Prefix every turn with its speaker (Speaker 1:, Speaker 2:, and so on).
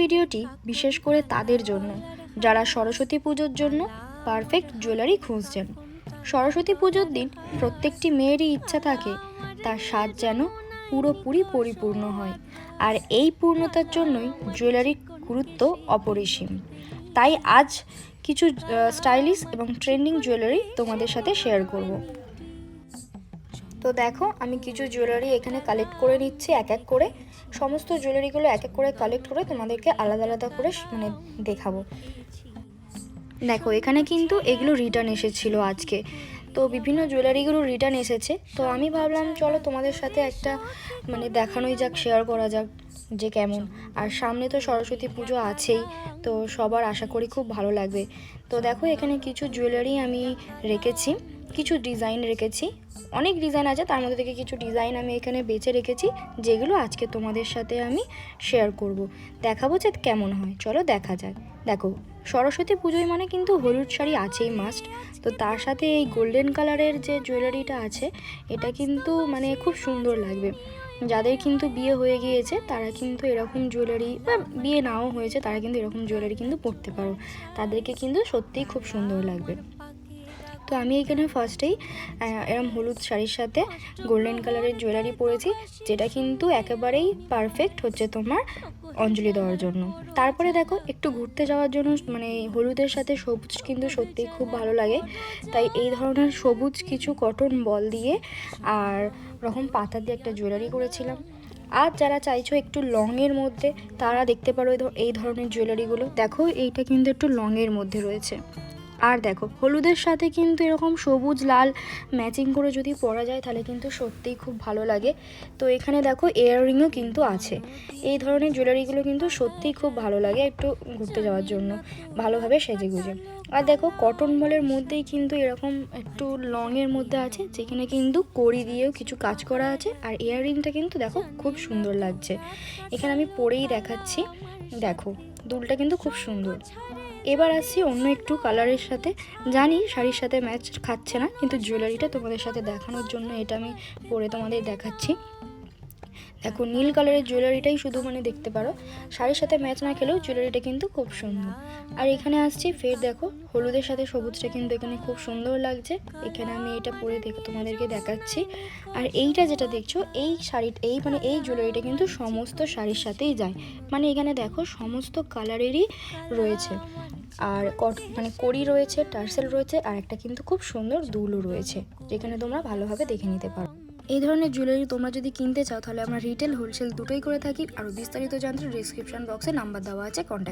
Speaker 1: ভিডিওটি বিশেষ করে তাদের জন্য। যারা সরস্বতী পুজোর জন্য পারফেক্ট জুয়েলারি খুঁজছেন। সরস্বতী পুজোর দিন প্রত্যেকটি মেয়েরই ইচ্ছা থাকে, তার স্বাদ যেন পুরোপুরি পরিপূর্ণ হয়। আর এই পূর্ণতার জন্যই জুয়েলারির গুরুত্ব অপরিসীম। তাই আজ কিছু স্টাইলিশ এবং ট্রেন্ডিং জুয়েলারি তোমাদের সাথে শেয়ার করব। তো দেখো, আমি কিছু জুয়েলারি এখানে কালেক্ট করে নিচ্ছি, এক এক করে। সমস্ত জুয়েলারিগুলো এক এক করে কালেক্ট করে তোমাদেরকে আলাদা আলাদা করে মানে দেখাবো। দেখো, এখানে কিন্তু এগুলো রিটার্ন এসেছিল আজকে। তো বিভিন্ন জুয়েলারিগুলো রিটার্ন এসেছে। তো আমি ভাবলাম, চলো তোমাদের সাথে একটা মানে দেখানোই যাক শেয়ার করা যাক। যে কেমন। আর সামনে তো সরস্বতী পুজো আছেই, তো সবার আশা করি খুব ভালো লাগবে। তো দেখো, এখানে কিছু জুয়েলারি আমি রেখেছি, কিছু ডিজাইন রেখেছি। অনেক ডিজাইন আছে, তার মধ্যে থেকে কিছু ডিজাইন আমি এখানে বেছে রেখেছি, যেগুলো আজকে তোমাদের সাথে আমি শেয়ার করব। দেখাবো যে কেমন হয়, চলো দেখা যাক। দেখো, সরস্বতী পুজোয় মানে কিন্তু হলুদ শাড়ি আছেই মাস্ট তো তার সাথে এই গোল্ডেন কালারের যে জুয়েলারিটা আছে, এটা কিন্তু মানে খুব সুন্দর লাগবে। যাদের কিন্তু বিয়ে হয়ে গিয়েছে, তারা কিন্তু এরকম জুয়েলারি বা বিয়ে নাও হয়েছে, তারা কিন্তু এরকম জুয়েলারি কিন্তু পরতে পারো। তাদেরকে কিন্তু সত্যিই খুব সুন্দর লাগবে। তো আমি এখানে ফার্স্টেই এরম হলুদ শাড়ির সাথে গোল্ডেন কালারের জুয়েলারি পরেছি, যেটা কিন্তু একেবারেই পারফেক্ট হচ্ছে তোমার অঞ্জলি দেওয়ার জন্য। তারপরে দেখো, একটু ঘুরতে যাওয়ার জন্য মানে হলুদের সাথে সবুজ কিন্তু সত্যিই খুব ভালো লাগে। তাই এই ধরনের সবুজ কিছু কটন বল দিয়ে আর রকম পাতা দিয়ে একটা জুয়েলারি করেছিলাম। আর যারা চাইছো একটু লংয়ের মধ্যে, তারা দেখতে পারো এই ধরনের জুয়েলারিগুলো দেখো, এইটা কিন্তু একটু লংয়ের মধ্যে রয়েছে। আর দেখো, হলুদের সাথে কিন্তু এরকম সবুজ, লাল ম্যাচিং করে যদি পরা যায়, তাহলে কিন্তু সত্যিই খুব ভালো লাগে। তো এখানে দেখো ইয়াররিংও কিন্তু আছে। এই ধরনের জুয়েলারিগুলো কিন্তু সত্যিই খুব ভালো লাগে একটু ঘুরতে যাওয়ার জন্য, ভালোভাবে সেজে গুজে আর দেখো কটন বলের মধ্যেই কিন্তু এরকম একটু লংয়ের মধ্যে আছে, যেখানে কিন্তু কড়ি দিয়েও কিছু কাজ করা আছে। আর ইয়াররিংটা কিন্তু দেখো, খুব সুন্দর লাগছে। এখানে আমি পরেই দেখাচ্ছি। দেখো, দুলটা কিন্তু খুব সুন্দর। এবার আসছি অন্য একটু কালারের সাথে। জানি শাড়ির সাথে ম্যাচ খাচ্ছে না, কিন্তু জুয়েলারিটা তোমাদের সাথে দেখানোর জন্য এটা আমি পরে তোমাদের দেখাচ্ছি। দেখো, নীল কালারের জুয়েলারিটাই শুধু মানে দেখতে পারো। শাড়ির সাথে ম্যাচ না খেলেও জুয়েলারিটা কিন্তু খুব সুন্দর। আর এখানে আসছি ফের দেখো, হলুদের সাথে সবুজটা কিন্তু এখানে খুব সুন্দর লাগছে। এখানে আমি এটা পরে দেখে তোমাদেরকে দেখাচ্ছি। আর এইটা যেটা দেখছ, এই শাড়ি, এই মানে এই জুয়েলারিটা কিন্তু সমস্ত শাড়ির সাথেই যায়। মানে এখানে দেখো, সমস্ত কালারেরই রয়েছে। আর কট মানে কড়ি রয়েছে, টার্সেল রয়েছে, আর একটা কিন্তু খুব সুন্দর দুলও রয়েছে। যেখানে তোমরা ভালোভাবে দেখে নিতে পারো। এই ধরনের জুয়েলারি তোমরা যদি কিনতে চাও, তাহলে আমরা রিটেল হোলসেল দুটোই করে থাকি। আর বিস্তারিত জানতে ডিসক্রিপশন বক্সে নাম্বার দেওয়া আছে কন্ট্যাক্ট